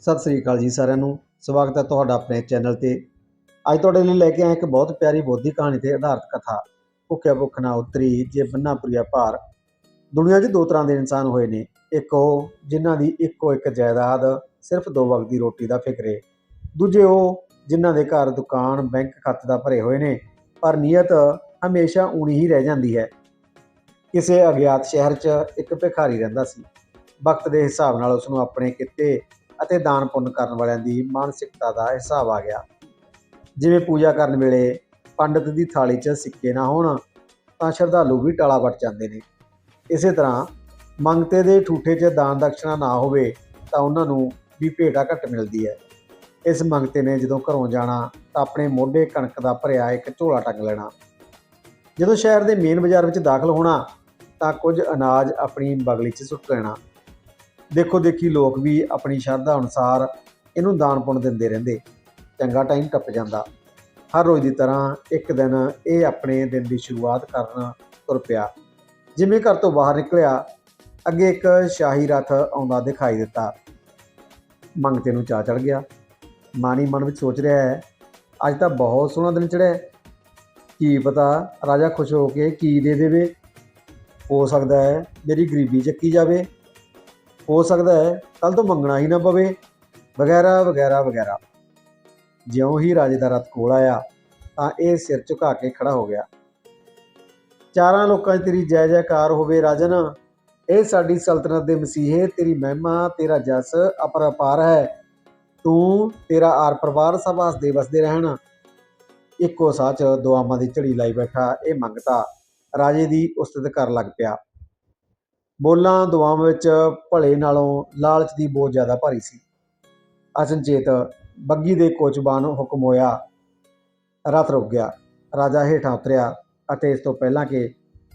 ਸਤਿ ਸ੍ਰੀ ਅਕਾਲ ਜੀ ਸਾਰਿਆਂ ਨੂੰ। ਸਵਾਗਤ ਹੈ ਤੁਹਾਡਾ ਆਪਣੇ ਚੈਨਲ ਤੇ। ਅੱਜ ਤੁਹਾਡੇ ਲਈ ਲੈ ਕੇ ਆਇਆ ਇੱਕ ਬਹੁਤ ਪਿਆਰੀ ਬੋਧੀ ਕਹਾਣੀ ਤੇ ਆਧਾਰਿਤ ਕਥਾ। ਭੁੱਖਿਆ ਭੁੱਖ ਨਾ ਉਤਰੀ, ਜੇ ਬੰਨਾ ਪ੍ਰਿਆ ਭਾਰ। ਦੁਨੀਆ 'ਚ ਦੋ ਤਰ੍ਹਾਂ ਦੇ ਇਨਸਾਨ ਹੋਏ ਨੇ। ਇੱਕ ਉਹ ਜਿਨ੍ਹਾਂ ਦੀ ਇੱਕੋ ਇੱਕ ਜਾਇਦਾਦ, ਸਿਰਫ ਦੋ ਵਕਤ ਦੀ ਰੋਟੀ ਦਾ ਫਿਕਰੇ ਦੂਜੇ ਉਹ ਜਿਨ੍ਹਾਂ ਦੇ ਘਰ ਦੁਕਾਨ, ਬੈਂਕ ਖਾਤੇ ਦਾ ਭਰੇ ਹੋਏ ਨੇ, ਪਰ ਨੀਅਤ ਹਮੇਸ਼ਾ ਊਣੀ ਹੀ ਰਹਿ ਜਾਂਦੀ ਹੈ। ਕਿਸੇ ਅਗਿਆਤ ਸ਼ਹਿਰ 'ਚ ਇੱਕ ਭਿਖਾਰੀ ਰਹਿੰਦਾ ਸੀ। ਵਕਤ ਦੇ ਹਿਸਾਬ ਨਾਲ ਉਸ ਨੂੰ ਆਪਣੇ ਕਿੱਤੇ ਅਤੇ ਦਾਨ ਪੁੰਨ ਕਰਨ ਵਾਲਿਆਂ ਦੀ ਮਾਨਸਿਕਤਾ ਦਾ ਹਿਸਾਬ ਆ ਗਿਆ। ਜਿਵੇਂ ਪੂਜਾ ਕਰਨ ਵੇਲੇ ਪੰਡਤ ਦੀ ਥਾਲੀ 'ਚ ਸਿੱਕੇ ਨਾ ਹੋਣ, ਤਾਂ ਸ਼ਰਧਾਲੂ ਵੀ ਟਾਲਾ ਵੱਟ ਜਾਂਦੇ ਨੇ। ਇਸੇ ਤਰ੍ਹਾਂ ਮੰਗਤੇ ਦੇ ਠੂਠੇ 'ਚ ਦਾਨ ਦਕਸ਼ਨਾ ਨਾ ਹੋਵੇ, ਤਾਂ ਉਹਨਾਂ ਨੂੰ ਵੀ ਭੇਟਾ ਘੱਟ ਮਿਲਦੀ ਹੈ। ਇਸ ਮੰਗਤੇ ਨੇ ਜਦੋਂ ਘਰੋਂ ਜਾਣਾ, ਤਾਂ ਆਪਣੇ ਮੋਢੇ ਕਣਕ ਦਾ ਭਰਿਆ ਇੱਕ ਝੋਲਾ ਟੰਗ ਲੈਣਾ। ਜਦੋਂ ਸ਼ਹਿਰ ਦੇ ਮੇਨ ਬਾਜ਼ਾਰ ਵਿੱਚ ਦਾਖਲ ਹੋਣਾ, ਤਾਂ ਕੁਝ ਅਨਾਜ ਆਪਣੀ ਬਗਲੀ 'ਚ ਸੁੱਟ ਲੈਣਾ। ਦੇਖੋ ਦੇਖੀ ਲੋਕ ਵੀ ਆਪਣੀ ਸ਼ਰਧਾ ਅਨੁਸਾਰ ਇਹਨੂੰ ਦਾਨ ਪੁੰਨ ਦਿੰਦੇ ਰਹਿੰਦੇ। ਚੰਗਾ ਟਾਈਮ ਟੱਪ ਜਾਂਦਾ। ਹਰ ਰੋਜ਼ ਦੀ ਤਰ੍ਹਾਂ ਇੱਕ ਦਿਨ ਇਹ ਆਪਣੇ ਦਿਨ ਦੀ ਸ਼ੁਰੂਆਤ ਕਰਨ ਤੁਰ ਪਿਆ। ਜਿਵੇਂ ਘਰ ਤੋਂ ਬਾਹਰ ਨਿਕਲਿਆ, ਅੱਗੇ ਇੱਕ ਸ਼ਾਹੀ ਰਥ ਆਉਂਦਾ ਦਿਖਾਈ ਦਿੱਤਾ। ਮੰਗਤੇ ਨੂੰ ਚਾਹ ਚੜ ਗਿਆ। ਮਾਨੀ ਮਨ ਵਿੱਚ ਸੋਚ ਰਿਹਾ ਹੈ, ਅੱਜ ਤਾਂ ਬਹੁਤ ਸੋਹਣਾ ਦਿਨ ਚੜਿਆ ਕੀ ਪਤਾ ਰਾਜਾ ਖੁਸ਼ ਹੋ ਕੇ ਕੀ ਦੇ ਦੇਵੇ। ਹੋ ਸਕਦਾ ਹੈ ਮੇਰੀ ਗਰੀਬੀ ਚੱਕੀ ਜਾਵੇ। ਹੋ ਸਕਦਾ ਹੈ ਕੱਲ ਤੋਂ ਮੰਗਣਾ ਹੀ ਨਾ ਪਵੇ। ਵਗੈਰਾ ਵਗੈਰਾ ਵਗੈਰਾ। ਜਿਉਂ ਹੀ ਰਾਜੇ ਦਾ ਰਥ ਕੋਲ ਆਇਆ, ਤਾਂ ਇਹ ਸਿਰ ਝੁਕਾ ਕੇ ਖੜਾ ਹੋ ਗਿਆ। ਚਾਰਾਂ ਲੋਕਾਂ 'ਚ ਤੇਰੀ ਜੈ ਜੈਕਾਰ ਹੋਵੇ ਰਾਜਨ। ਇਹ ਸਾਡੀ ਸਲਤਨਤ ਦੇ ਮਸੀਹੇ, ਤੇਰੀ ਮਹਿਮਾ, ਤੇਰਾ ਜਸ ਅਪਰਪਾਰ ਹੈ। ਤੂੰ ਤੇਰਾ ਆਰ ਪਰਿਵਾਰ ਸਭ ਹੱਸਦੇ ਵਸਦੇ ਰਹਿਣ। ਇੱਕੋ ਸਾਹ 'ਚ ਦੁਆਵਾਂ ਦੀ ਝੜੀ ਲਾਈ ਬੈਠਾ, ਇਹ ਮੰਗਤਾ ਰਾਜੇ ਦੀ ਉਸਤਤ ਕਰਨ ਲੱਗ ਪਿਆ। ਬੋਲਾਂ ਦੁਆਵਾਂ ਵਿੱਚ ਭਲੇ ਨਾਲੋਂ ਲਾਲਚ ਦੀ ਬਹੁਤ ਜ਼ਿਆਦਾ ਭਾਰੀ ਸੀ। ਅਚਨਚੇਤ ਬੱਗੀ ਦੇ ਕੋਚਬਾਨ ਹੁਕਮ ਹੋਇਆ, ਰਥ ਰੁਕ ਗਿਆ। ਰਾਜਾ ਹੇਠਾਂ ਉਤਰਿਆ ਅਤੇ ਇਸ ਤੋਂ ਪਹਿਲਾਂ ਕਿ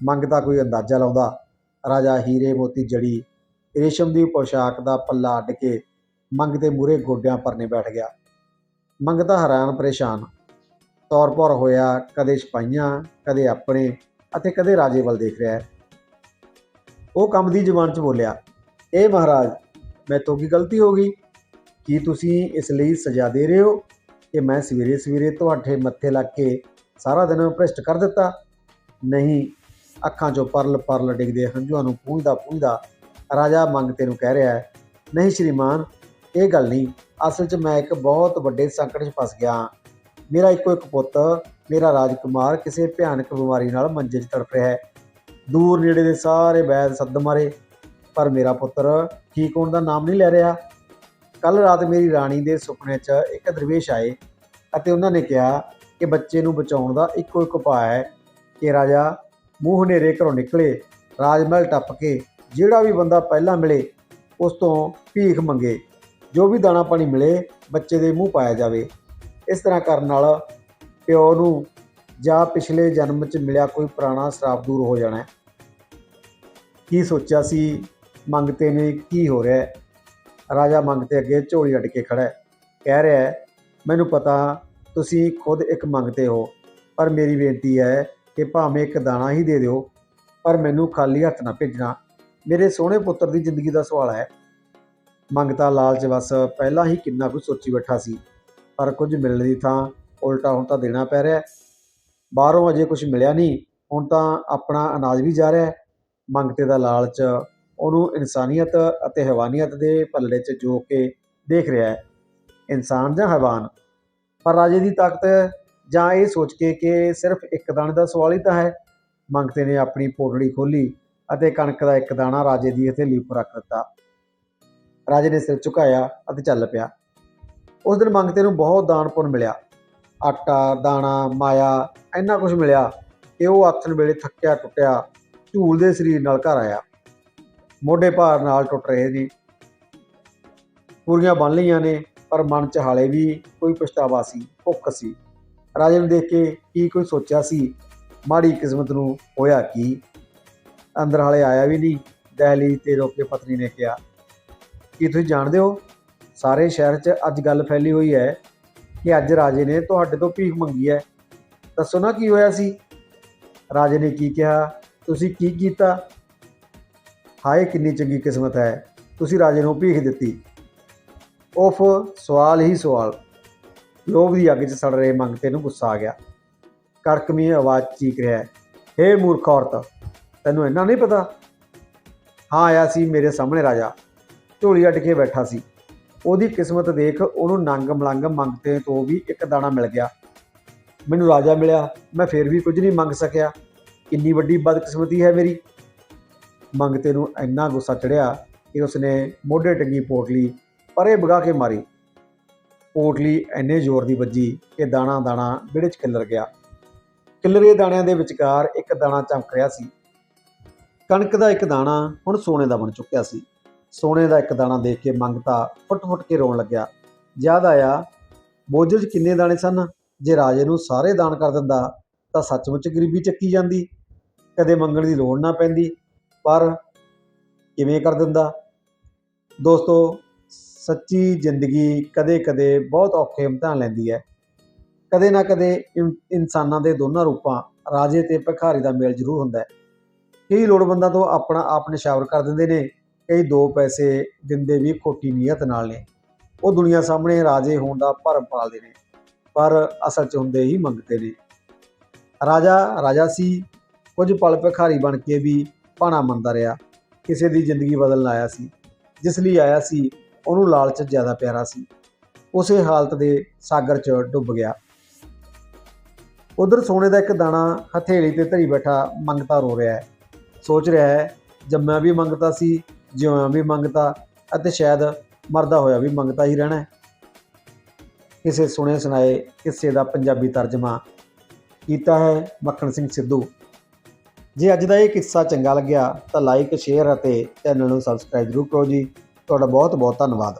ਮੰਗ ਦਾ ਕੋਈ ਅੰਦਾਜ਼ਾ ਲਾਉਂਦਾ, ਰਾਜਾ ਹੀਰੇ ਮੋਤੀ ਜੜੀ ਰੇਸ਼ਮ ਦੀ ਪੋਸ਼ਾਕ ਦਾ ਪੱਲਾ ਅੱਡ ਕੇ ਮੰਗ ਦੇ ਮੂਰੇ ਗੋਡਿਆਂ ਪਰਨੇ ਬੈਠ ਗਿਆ। ਮੰਗ ਮੰਗਦਾ ਹੈਰਾਨ ਪਰੇਸ਼ਾਨ ਤੌਰ ਪਰ ਹੋਇਆ ਕਦੇ ਸਿਪਾਹੀਆਂ, ਕਦੇ ਆਪਣੇ ਅਤੇ ਕਦੇ ਰਾਜੇ ਵੱਲ ਦੇਖ ਰਿਹਾ ਹੈ। ਉਹ ਕੰਮ ਦੀ ਜ਼ੁਬਾਨ 'ਚ ਬੋਲਿਆ, ਇਹ ਮਹਾਰਾਜ ਮੈਥੋਂ ਕੀ ਗਲਤੀ ਹੋ ਗਈ? ਕੀ ਤੁਸੀਂ ਇਸ ਲਈ ਸਜ਼ਾ ਦੇ ਰਹੇ ਹੋ ਕਿ ਮੈਂ ਸਵੇਰੇ ਸਵੇਰੇ ਤੁਹਾਡੇ ਮੱਥੇ ਲੱਗ ਕੇ ਸਾਰਾ ਦਿਨ ਭ੍ਰਿਸ਼ਟ ਕਰ ਦਿੱਤਾ? ਨਹੀਂ, ਅੱਖਾਂ 'ਚੋਂ ਪਰਲ ਪਰਲ ਡਿੱਗਦੇ ਹੰਝੂਆਂ ਨੂੰ ਪੂੰਝਦਾ ਪੂੰਝਦਾ ਰਾਜਾ ਮੰਗਤੇ ਨੂੰ ਕਹਿ ਰਿਹਾ ਹੈ, ਨਹੀਂ ਸ਼੍ਰੀਮਾਨ, ਇਹ ਗੱਲ ਨਹੀਂ, ਅਸਲ 'ਚ ਮੈਂ ਇੱਕ ਬਹੁਤ ਵੱਡੇ ਸੰਕਟ 'ਚ ਫਸ ਗਿਆ ਹਾਂ। ਮੇਰਾ ਇੱਕੋ ਇੱਕ ਪੁੱਤ, ਮੇਰਾ ਰਾਜਕੁਮਾਰ ਕਿਸੇ ਭਿਆਨਕ ਬਿਮਾਰੀ ਨਾਲ ਮੰਜੇ 'ਚ ਤੜਪ ਰਿਹਾ ਹੈ। ਦੂਰ ਨੇੜੇ ਦੇ ਸਾਰੇ ਵੈਦ ਸੱਦ ਮਾਰੇ। ਪਰ ਮੇਰਾ ਪੁੱਤਰ ਠੀਕ ਹੋਣ ਦਾ ਨਾਮ ਨਹੀਂ ਲੈ ਰਿਹਾ। ਕੱਲ ਰਾਤ ਮੇਰੀ ਰਾਣੀ ਦੇ ਸੁਪਨੇ 'ਚ ਇੱਕ ਦਰਵੇਸ਼ ਆਏ ਅਤੇ ਉਹਨਾਂ ਨੇ ਕਿਹਾ ਕਿ ਬੱਚੇ ਨੂੰ ਬਚਾਉਣ ਦਾ ਇੱਕੋ ਇੱਕ ਉਪਾਅ ਹੈ ਕਿ ਰਾਜਾ ਮੂੰਹ ਹਨੇਰੇ ਘਰੋਂ ਨਿਕਲੇ ਰਾਜ ਮਹਿਲ ਟੱਪ ਕੇ ਜਿਹੜਾ ਵੀ ਬੰਦਾ ਪਹਿਲਾਂ ਮਿਲੇ, ਉਸ ਤੋਂ ਭੀਖ ਮੰਗੇ। ਜੋ ਵੀ ਦਾਣਾ ਪਾਣੀ ਮਿਲੇ, ਬੱਚੇ ਦੇ ਮੂੰਹ ਪਾਇਆ ਜਾਵੇ। ਇਸ ਤਰ੍ਹਾਂ ਕਰਨ ਨਾਲ ਪਿਓ ਨੂੰ ਜਾਂ ਪਿਛਲੇ ਜਨਮ 'ਚ ਮਿਲਿਆ ਕੋਈ ਪੁਰਾਣਾ ਸ਼ਰਾਪ ਦੂਰ ਹੋ ਜਾਣਾ ਕੀ ਸੋਚਿਆ ਸੀ? ਮੰਗਤੇ ਨੇ ਕੀ ਹੋ ਰਿਹਾ? ਹੈ ਰਾਜਾ ਮੰਗਤੇ ਅੱਗੇ ਝੋਲੀ ਅੱਡ ਕੇ ਖੜਾ ਹੈ। ਕਹਿ ਰਿਹਾ ਹੈ, ਮੈਨੂੰ ਪਤਾ ਤੁਸੀਂ ਖੁਦ ਇੱਕ ਮੰਗਤੇ ਹੋ, ਪਰ ਮੇਰੀ ਬੇਨਤੀ ਹੈ ਕਿ ਭਾਵੇਂ ਇੱਕ ਦਾਣਾ ਹੀ ਦੇ ਦਿਓ, ਪਰ ਮੈਨੂੰ ਖਾਲੀ ਹੱਥ ਨਾ ਭੇਜਣਾ। ਮੇਰੇ ਸੋਹਣੇ ਪੁੱਤਰ ਦੀ ਜ਼ਿੰਦਗੀ ਦਾ ਸਵਾਲ ਹੈ। ਮੰਗਤਾ ਲਾਲਚ ਬਸ ਪਹਿਲਾਂ ਹੀ ਕਿੰਨਾ ਕੁਝ ਸੋਚੀ ਬੈਠਾ ਸੀ, ਪਰ ਕੁਝ ਮਿਲਣ ਦੀ ਥਾਂ ਉਲਟਾ ਹੁਣ ਤਾਂ ਦੇਣਾ ਪੈ ਰਿਹਾ ਬਾਹਰੋਂ ਅਜੇ ਕੁਝ ਮਿਲਿਆ ਨਹੀਂ, ਹੁਣ ਤਾਂ ਆਪਣਾ ਅਨਾਜ ਵੀ ਜਾ ਰਿਹਾ ਮੰਗਤੇ ਦਾ ਲਾਲਚ ਉਹਨੂੰ ਇਨਸਾਨੀਅਤ ਅਤੇ ਹੈਵਾਨੀਅਤ ਦੇ ਪੱਲੇ 'ਚ ਜੋ ਕੇ ਦੇਖ ਰਿਹਾ ਹੈ। ਇਨਸਾਨ ਜਾਂ ਹੈਵਾਨ? ਪਰ ਰਾਜੇ ਦੀ ਤਾਕਤ ਜਾਂ ਇਹ ਸੋਚ ਕੇ ਕਿ ਸਿਰਫ ਇੱਕ ਦਾਣੇ ਦਾ ਸਵਾਲ ਹੀ ਤਾਂ ਹੈ। ਮੰਗਤੇ ਨੇ ਆਪਣੀ ਪੋਟੜੀ ਖੋਲੀ ਅਤੇ ਕਣਕ ਦਾ ਇੱਕ ਦਾਣਾ ਰਾਜੇ ਦੀ ਹਥੇਲੀ ਉੱਪਰ ਰੱਖ ਦਿੱਤਾ। ਰਾਜੇ ਨੇ ਸਿਰ ਝੁਕਾਇਆ ਅਤੇ ਚੱਲ ਪਿਆ। ਉਸ ਦਿਨ ਮੰਗਤੇ ਨੂੰ ਬਹੁਤ ਦਾਨ ਪੁੰਨ ਮਿਲਿਆ। ਆਟਾ, ਦਾਣਾ, ਮਾਇਆ, ਇੰਨਾ ਕੁਝ ਮਿਲਿਆ ਕਿ ਉਹ ਆਥਣ ਵੇਲੇ ਥੱਕਿਆ ਟੁੱਟਿਆ ਝੂਲਦੇ ਸਰੀਰ ਨਾਲ ਘਰ ਆਇਆ। ਮੋਢੇ ਭਾਰ ਨਾਲ ਟੁੱਟ ਰਹੇ ਨੇ। ਪੂਰੀਆਂ ਬਣ ਲਈਆਂ ਨੇ, ਪਰ ਮਨ 'ਚ ਹਾਲੇ ਵੀ ਕੋਈ ਪਛਤਾਵਾ ਸੀ, ਭੁੱਖ ਸੀ। ਰਾਜੇ ਨੂੰ ਦੇਖ ਕੇ ਕੀ ਕੋਈ ਸੋਚਿਆ ਸੀ, ਮਾੜੀ ਕਿਸਮਤ ਨੂੰ ਹੋਇਆ ਕੀ? ਅੰਦਰ ਹਾਲੇ ਆਇਆ ਵੀ ਨਹੀਂ, ਦਹਿਲੀ ਤੇ ਰੋਕ ਕੇ ਪਤਨੀ ਨੇ ਕਿਹਾ, ਕੀ ਤੁਸੀਂ ਜਾਣਦੇ ਹੋ, ਸਾਰੇ ਸ਼ਹਿਰ 'ਚ ਅੱਜ ਗੱਲ ਫੈਲੀ ਹੋਈ ਹੈ ਕਿ ਅੱਜ ਰਾਜੇ ਨੇ ਤੁਹਾਡੇ ਤੋਂ ਭੀਖ ਮੰਗੀ ਹੈ। ਦੱਸੋ ਨਾ ਕੀ ਹੋਇਆ ਸੀ? ਰਾਜੇ ਨੇ ਕੀ ਕਿਹਾ ਤੁਸੀਂ ਕੀ ਕੀਤਾ? ਹਾਏ, ਕਿੰਨੀ ਚੰਗੀ ਕਿਸਮਤ ਹੈ। ਤੁਸੀਂ ਰਾਜੇ ਨੂੰ ਭੀਖ ਦਿੱਤੀ। ਉਫ, ਸਵਾਲ ਹੀ ਸਵਾਲ। ਲੋਭ ਦੀ ਅੱਗ 'ਚ ਸੜ ਰਹੇ ਮੰਗਤੇ ਨੂੰ ਗੁੱਸਾ ਆ ਗਿਆ। ਕੜਕਮੀ ਆਵਾਜ਼ ਚੀਕ ਰਿਹਾ ਹੇ। ਮੂਰਖ ਔਰਤ, ਤੈਨੂੰ ਇੰਨਾ ਨਹੀਂ ਪਤਾ? ਹਾਂ, ਆਇਆ ਸੀ ਮੇਰੇ ਸਾਹਮਣੇ ਰਾਜਾ। ਝੋਲੀ ਅੱਡ ਕੇ ਬੈਠਾ ਸੀ। ਉਹਦੀ ਕਿਸਮਤ ਦੇਖ ਉਹਨੂੰ ਨੰਗ ਮਲੰਗ ਮੰਗਤੇ ਤੋਂ ਵੀ ਇੱਕ ਦਾਣਾ ਮਿਲ ਗਿਆ। ਮੈਨੂੰ ਰਾਜਾ ਮਿਲਿਆ। ਮੈਂ ਫੇਰ ਵੀ ਕੁਝ ਨਹੀਂ ਮੰਗ ਸਕਿਆ। ਕਿੰਨੀ ਵੱਡੀ ਬਦਕਿਸਮਤੀ ਹੈ ਮੇਰੀ। ਮੰਗਤੇ ਨੂੰ ਇੰਨਾ ਗੁੱਸਾ ਚੜਿਆ ਕਿ ਉਸਨੇ ਮੋਢੇ ਟੰਗੀ ਪੋਟਲੀ ਪਰੇ ਭਗਾ ਕੇ ਮਾਰੀ। ਪੋਟਲੀ ਇੰਨੇ ਜ਼ੋਰ ਦੀ ਵੱਜੀ ਕਿ ਦਾਣਾ ਦਾਣਾ ਵਿੜੇ 'ਚ ਖਿੱਲਰ ਗਿਆ। ਖਿੱਲਰੇ ਦਾਣਿਆਂ ਦੇ ਵਿਚਕਾਰ ਇੱਕ ਦਾਣਾ ਚਮਕ ਰਿਹਾ ਸੀ। ਕਣਕ ਦਾ ਇੱਕ ਦਾਣਾ ਹੁਣ ਸੋਨੇ ਦਾ ਬਣ ਚੁੱਕਿਆ ਸੀ। ਸੋਨੇ ਦਾ ਇੱਕ ਦਾਣਾ ਦੇਖ ਕੇ ਮੰਗਤਾ ਫੁੱਟ-ਫੁੱਟ ਕੇ ਰੋਣ ਲੱਗਿਆ। ਯਾਦ ਆਇਆ, ਬੋਝੇ 'ਚ ਕਿੰਨੇ ਦਾਣੇ ਸਨ? ਜੇ ਰਾਜੇ ਨੂੰ ਸਾਰੇ ਦਾਨ ਕਰ ਦਿੰਦਾ ਤਾਂ ਸੱਚਮੁੱਚ ਗਰੀਬੀ ਚੱਕੀ ਜਾਂਦੀ। ਕਦੇ ਮੰਗਣ ਦੀ ਲੋੜ ਨਾ ਪੈਂਦੀ, ਪਰ ਕਿਵੇਂ ਕਰ ਦਿੰਦਾ? ਦੋਸਤੋ, ਸੱਚੀ ਜ਼ਿੰਦਗੀ ਕਦੇ-ਕਦੇ ਬਹੁਤ ਔਖੇ ਇਮਤਿਹਾਨ ਲੈਂਦੀ ਹੈ। ਕਦੇ ਨਾ ਕਦੇ ਇਨ- ਇਨਸਾਨਾਂ ਦੇ ਦੋਨਾਂ ਰੂਪਾਂ, ਰਾਜੇ ਤੇ ਭਿਖਾਰੀ ਦਾ ਮੇਲ ਜ਼ਰੂਰ ਹੁੰਦਾ ਹੈ। ਕਈ ਲੋੜਵੰਦਾਂ ਤੋਂ ਆਪਣਾ ਆਪ ਨਿਸ਼ਾਵਰ ਕਰ ਦਿੰਦੇ ਨੇ, ਕਈ ਦੋ ਪੈਸੇ ਦਿੰਦੇ ਵੀ ਖੋਟੀ ਨੀਅਤ ਨਾਲ ਨੇ। ਉਹ ਦੁਨੀਆ ਸਾਹਮਣੇ ਰਾਜੇ ਹੋਣ ਦਾ ਭਰਮ ਪਾਲਦੇ ਨੇ, ਪਰ ਅਸਲ 'ਚ ਹੁੰਦੇ ਹੀ ਮੰਗਦੇ ਨੇ। ਰਾਜਾ ਰਾਜਾ ਸੀ ਕੁਝ ਪਲ ਭਿਖਾਰੀ ਬਣ ਕੇ ਵੀ ਭਾਣਾ ਮੰਨਦਾ ਰਿਹਾ। ਕਿਸੇ ਦੀ ਜ਼ਿੰਦਗੀ ਬਦਲਣ ਆਇਆ ਸੀ, ਜਿਸ ਲਈ ਆਇਆ ਸੀ, ਉਹਨੂੰ ਲਾਲਚ ਜ਼ਿਆਦਾ ਪਿਆਰਾ ਸੀ। ਉਸੇ ਹਾਲਤ ਦੇ ਸਾਗਰ 'ਚ ਡੁੱਬ ਗਿਆ। ਉਧਰ ਸੋਨੇ ਦਾ ਇੱਕ ਦਾਣਾ ਹਥੇਲੀ ਤੇ ਧਰੀ ਬੈਠਾ ਮੰਗਤਾ ਰੋ ਰਿਹਾ ਹੈ। ਸੋਚ ਰਿਹਾ ਹੈ, ਜੰਮਿਆ ਵੀ ਮੰਗਤਾ ਸੀ ਜਿਉਂ ਵੀ ਮੰਗਤਾ ਅਤੇ ਸ਼ਾਇਦ ਮਰਦਾ ਹੋਇਆ ਵੀ ਮੰਗਤਾ ਹੀ ਰਹਿਣਾ ਕਿਸੇ ਸੁਣੇ ਸੁਣਾਏ ਕਿੱਸੇ ਦਾ ਪੰਜਾਬੀ ਤਰਜਮਾ ਕੀਤਾ ਹੈ ਮੱਖਣ ਸਿੰਘ ਸਿੱਧੂ। ਜੇ ਅੱਜ ਦਾ ਇਹ ਕਿੱਸਾ ਚੰਗਾ ਲੱਗਿਆ ਤਾਂ ਲਾਈਕ ਸ਼ੇਅਰ ਅਤੇ ਚੈਨਲ ਨੂੰ ਸਬਸਕ੍ਰਾਈਬ ਜ਼ਰੂਰ ਕਰੋ ਜੀ। ਤੁਹਾਡਾ ਬਹੁਤ ਬਹੁਤ ਧੰਨਵਾਦ।